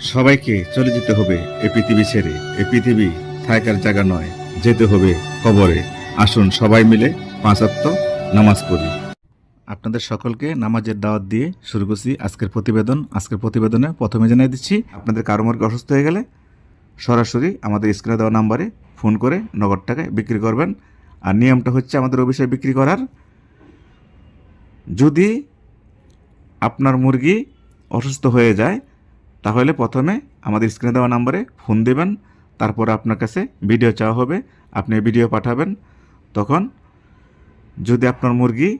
সবাইকে চলে যেতে হবে এ পৃথিবী ছেড়ে। এ পৃথিবী থাকার জায়গা নয়, যেতে হবে কবরে। আসুন সবাই মিলে পাঁচাত্ত নামাজ পড়ি। আপনাদের সকলকে নামাজের দাওয়াত দিয়ে শুরু করছি আজকের প্রতিবেদন। আজকের প্রতিবেদনে প্রথমে জানিয়ে দিচ্ছি, আপনাদের কারও মার্কে অসুস্থ হয়ে গেলে সরাসরি আমাদের স্ক্রিনে দেওয়া নাম্বারে ফোন করে নগদ টাকায় বিক্রি করবেন। আর নিয়মটা হচ্ছে আমাদের অফিসে বিক্রি করার। যদি আপনার মুরগি অসুস্থ হয়ে যায় তাহলে প্রথমে আমাদের স্ক্রিনে দেওয়া নাম্বারে ফোন দেবেন, তারপর আপনার কাছে ভিডিও চাওয়া হবে, আপনি ভিডিও পাঠাবেন। তখন যদি আপনার মুরগি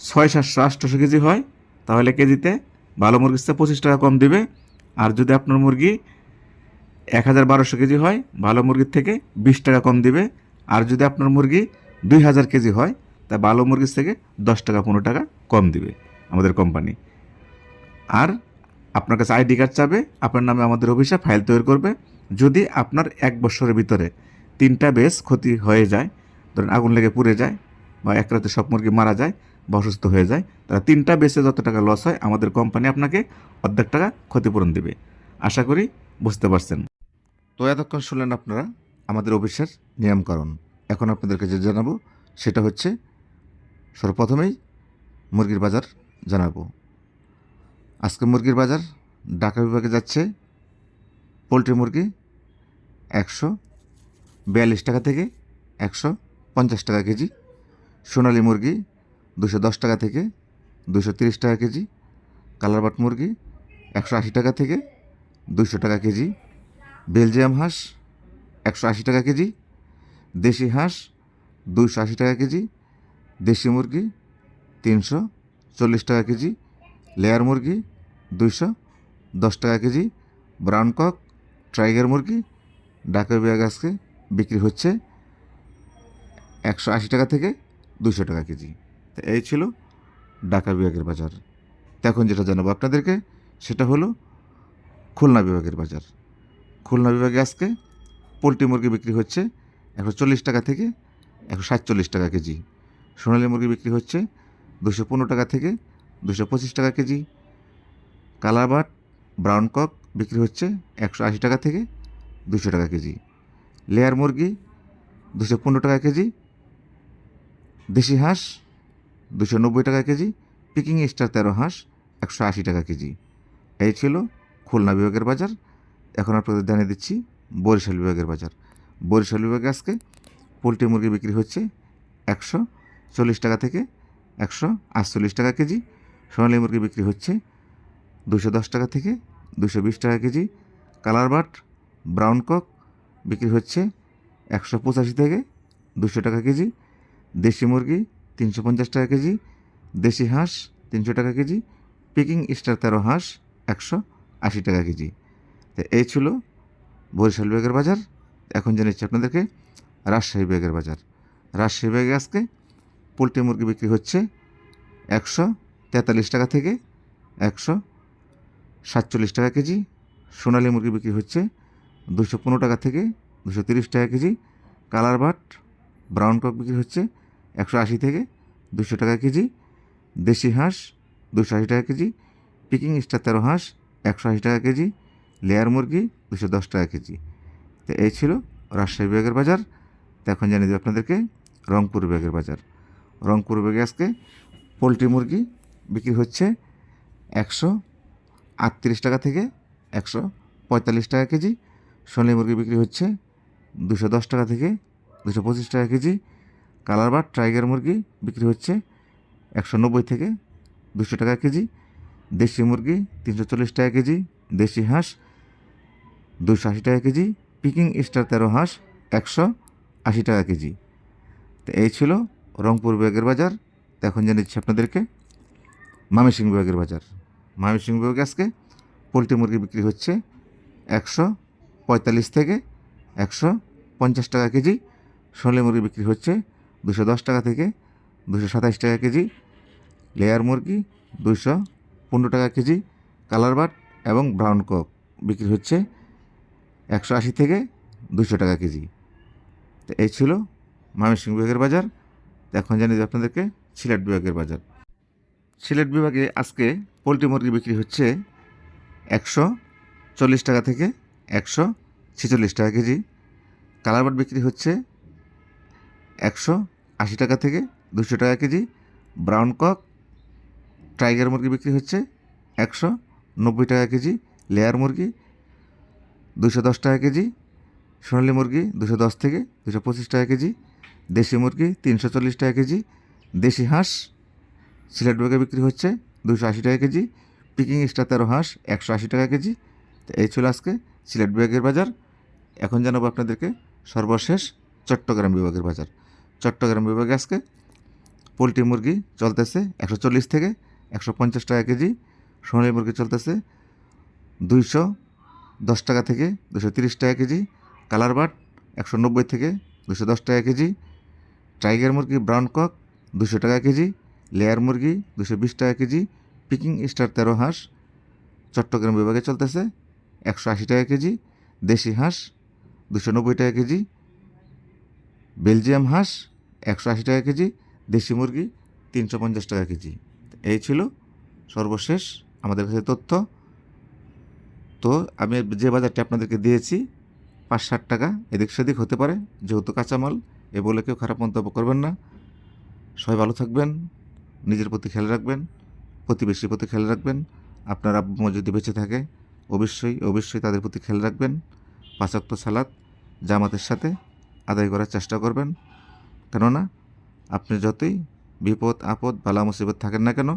ছয়, সাতশো আটশোশো কেজি হয়, তাহলে কেজিতে ভালো মুরগির চেয়ে পঁচিশ টাকা কম দিবে। আর যদি আপনার মুরগি এক হাজার বারোশো কেজি হয়, ভালো মুরগির থেকে বিশ টাকা কম দিবে। আর যদি আপনার মুরগি দুই হাজার কেজি হয়, তা ভালো মুরগির থেকে দশ টাকা, পনেরো টাকা কম দিবে আমাদের কোম্পানি আর আপনার কাছে আইডি কার্ড চাবে, আপনার নামে আমাদের অফিসে ফাইল তৈরি করবে। যদি আপনার এক বছরের ভিতরে তিনটা বেশ ক্ষতি হয়ে যায়, ধরেন আগুন লেগে পুড়ে যায় বা এক রাতে সব মুরগি মারা যায় বা অসুস্থ হয়ে যায়, তাহলে তিনটা বেসে যত টাকা লস হয়, আমাদের কোম্পানি আপনাকে অর্ধেক টাকা ক্ষতিপূরণ দেবে। আশা করি বুঝতে পারছেন। তো এতক্ষণ শুনলেন আপনারা আমাদের অফিসের নিয়মকরণ এখন আপনাদেরকে যে জানাব, সেটা হচ্ছে সর্বপ্রথমেই মুরগির বাজার জানাব। আজকে মুরগির বাজার ঢাকা বিভাগে যাচ্ছে। পোলট্রি মুরগি একশো বিয়াল্লিশ টাকা থেকে একশো পঞ্চাশ টাকা কেজি। সোনালি মুরগি দুশো দশ টাকা থেকে দুশো তিরিশ টাকা কেজি। কালারবাট মুরগি একশো আশি টাকা থেকে দুশো টাকা কেজি। বেলজিয়াম হাঁস একশো আশি টাকা কেজি। দেশি হাঁস দুশো আশি টাকা কেজি। দেশি মুরগি তিনশো চল্লিশ টাকা কেজি। লেয়ার মুরগি দুইশো, দশ টাকা কেজি ব্রাউন কক, ট্রাইগার মুরগি ঢাকা বিভাগ আজকে বিক্রি হচ্ছে একশো আশি টাকা থেকে দুশো টাকা কেজি। তো এই ছিল ঢাকা বিভাগের বাজার। এখন যেটা জানাব আপনাদেরকে, সেটা হলো খুলনা বিভাগের বাজার। খুলনা বিভাগে আজকে পোলট্রি মুরগি বিক্রি হচ্ছে একশো চল্লিশ টাকা থেকে একশো সাতচল্লিশ টাকা কেজি। সোনালী মুরগি বিক্রি হচ্ছে দুশো পনেরো টাকা থেকে দুশো পঁচিশ টাকা কেজি। কালারবাট ব্রাউন কক বিক্রি হচ্ছে একশো আশি টাকা থেকে দুশো টাকা কেজি। লেয়ার মুরগি, দুশো পনেরো টাকা কেজি। দেশি হাঁস, দুশো নব্বই টাকা কেজি। পিকিং স্টার তেরো হাঁস, একশো আশি টাকা কেজি। এই ছিল খুলনা বিভাগের বাজার। এখন আপনাদের জানিয়ে দিচ্ছি বরিশাল বিভাগের বাজার। বরিশাল বিভাগে আজকে পোলট্রি মুরগি বিক্রি হচ্ছে একশো চল্লিশ টাকা থেকে একশো আটচল্লিশ টাকা কেজি। সোনালী মুরগি বিক্রি হচ্ছে দুশো দশ টাকা থেকে দুশো বিশ টাকা KG. Colour but, brown cock বিক্রি হচ্ছে একশো পঁচাশি থেকে দুশো টাকা কেজি। দেশি মুরগি তিনশো পঞ্চাশ টাকা কেজি। দেশি হাঁস তিনশো টাকা কেজি। পিকিং স্টার তেরো হাঁস একশো আশি টাকা কেজি। তো এই ছিল বরিশাল বিভাগের বাজার। এখন জানাচ্ছি আপনাদেরকে রাজশাহী বিভাগের বাজার। রাজশাহী বিভাগে আজকে পোলট্রি মুরগি বিক্রি হচ্ছে একশো তেতাল্লিশ টাকা থেকে একশো সাতচল্লিশ টাকা কেজি। সোনালী মুরগি বিক্রি হচ্ছে দুশো পনেরো টাকা থেকে দুশো তিরিশ টাকা KG. Colour but brown cock বিক্রি হচ্ছে একশো আশি থেকে দুশো টাকা কেজি। দেশি হাঁস দুশো আশি টাকা কেজি। পিকিং স্টার তেরো হাঁস, একশো আশি টাকা কেজি। লেয়ার মুরগি দুশো দশ টাকা কেজি। তো এই ছিল রাজশাহী বিভাগের বাজার। তো এখন জানিয়ে দেবো আপনাদেরকে রংপুর বিভাগের বাজার। রংপুর বিভাগে আজকে পোলট্রি মুরগি বিক্রি হচ্ছে একশো আটত্রিশ টাকা থেকে একশো পঁয়তাল্লিশ টাকা কেজি। সোনালী মুরগি বিক্রি হচ্ছে দুশো দশ টাকা থেকে দুশো পঁচিশ টাকা কেজি। কালার বা টাইগার মুরগি বিক্রি হচ্ছে একশো নব্বই থেকে দুশো টাকা কেজি। দেশি মুরগি তিনশো চল্লিশ টাকা কেজি। দেশি হাঁস দুশো আশি টাকা কেজি। পিকিং স্টার তেরো হাঁস একশো আশি টাকা কেজি। তো এই ছিল রংপুর বিভাগের বাজার। এখন জানিচ্ছি আপনাদেরকে। মামিসিং বিভাগের বাজার। ময়মনসিং বিভাগে আজকে পোলট্রি মুরগি বিক্রি হচ্ছে একশো পঁয়তাল্লিশ থেকে একশো পঞ্চাশ টাকা কেজি। সোনালী মুরগি বিক্রি হচ্ছে দুশো দশ টাকা থেকে দুশো সাতাশ টাকা কেজি। লেয়ার মুরগি দুশো পনেরো টাকা কেজি। কালার বাট এবং ব্রাউন কক বিক্রি হচ্ছে একশো আশি থেকে দুশো টাকা কেজি। তো এই ছিল ময়মনসিংহ বিভাগের বাজার। এখন জানি যে আপনাদেরকে সিলেট বিভাগের বাজার। সিলেট বিভাগে আজকে পোলট্রি মুরগি বিক্রি হচ্ছে একশো চল্লিশ টাকা থেকে একশো ছেচল্লিশ টাকা কেজি। কালার বাট বিক্রি হচ্ছে একশো আশি টাকা থেকে দুশো টাকা কেজি। ব্রাউন কক টাইগার মুরগি বিক্রি হচ্ছে একশো নব্বই টাকা কেজি। লেয়ার মুরগি দুশো দশ টাকা কেজি। সোনালি মুরগি দুশো দশ থেকে দুশো পঁচিশ টাকা কেজি। দেশি মুরগি তিনশো চল্লিশ টাকা কেজি। দেশি হাঁস সিলেট ব্যাগে বিক্রি হচ্ছে দুশো আশি টাকা কেজি, পিকিং স্টার তেরো হাঁস একশো আশি টাকা কেজি। তো এই ছিল আজকে সিলেট বিভাগের বাজার। এখন জানাব আপনাদেরকে সর্বশেষ চট্টগ্রাম বিভাগের বাজার। চট্টগ্রাম বিভাগে আজকে পোলট্রি মুরগি চলতেছে একশো চল্লিশ থেকে একশো পঞ্চাশ টাকা কেজি, সোনালি মুরগি চলতেছে দুইশো দশ টাকা থেকে দুশো তিরিশ টাকা কেজি, কালার বাট একশো নব্বই থেকে দুশো দশ টাকা কেজি, টাইগার মুরগি ব্রাউন কক দুশো টাকা কেজি লেয়ার মুরগি দুশো বিশ টাকা কেজি পিকিং স্টার তেরো হাঁস, চট্টগ্রাম বিভাগে চলতেছে একশো আশি টাকা কেজি, দেশি হাঁস দুশো নব্বই টাকা কেজি, বেলজিয়াম হাঁস একশো আশি টাকা কেজি, দেশি মুরগি তিনশো পঞ্চাশ টাকা কেজি। এই ছিল সর্বশেষ আমাদের কাছে তথ্য। তো আমি যে বাজারটি আপনাদেরকে দিয়েছি পাঁচ ষাট টাকা, এদিক সেদিক হতে পারে, যেহেতু কাঁচামাল, এ বলে কেউ খারাপ মন্তব্য করবেন না। সবাই ভালো থাকবেন। নিজের প্রতি খেয়াল রাখবেন, প্রতিবেশীর প্রতি খেয়াল রাখবেন, আপনার আব্বু যদি বেঁচে থাকে, অবশ্যই অবশ্যই তাদের প্রতি খেয়াল রাখবেন পাঁচাক্ত সালাদ জামাতের সাথে আদায় করার চেষ্টা করবেন। কেননা, আপনি যতই বিপদ, আপদ, বালা, মুসিবত থাকেন না কেন,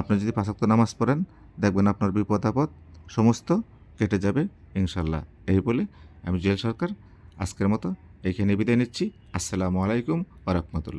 আপনি যদি পাঁচাক্ত নামাজ পড়েন, দেখবেন আপনার বিপদ, আপদ সমস্ত কেটে যাবে ইনশাল্লাহ এই বলে আমি জুয়েল সরকার, আজকের মতো এইখানে বিদায় নিচ্ছি। আসসালামু আলাইকুম ওরহমতুল্লা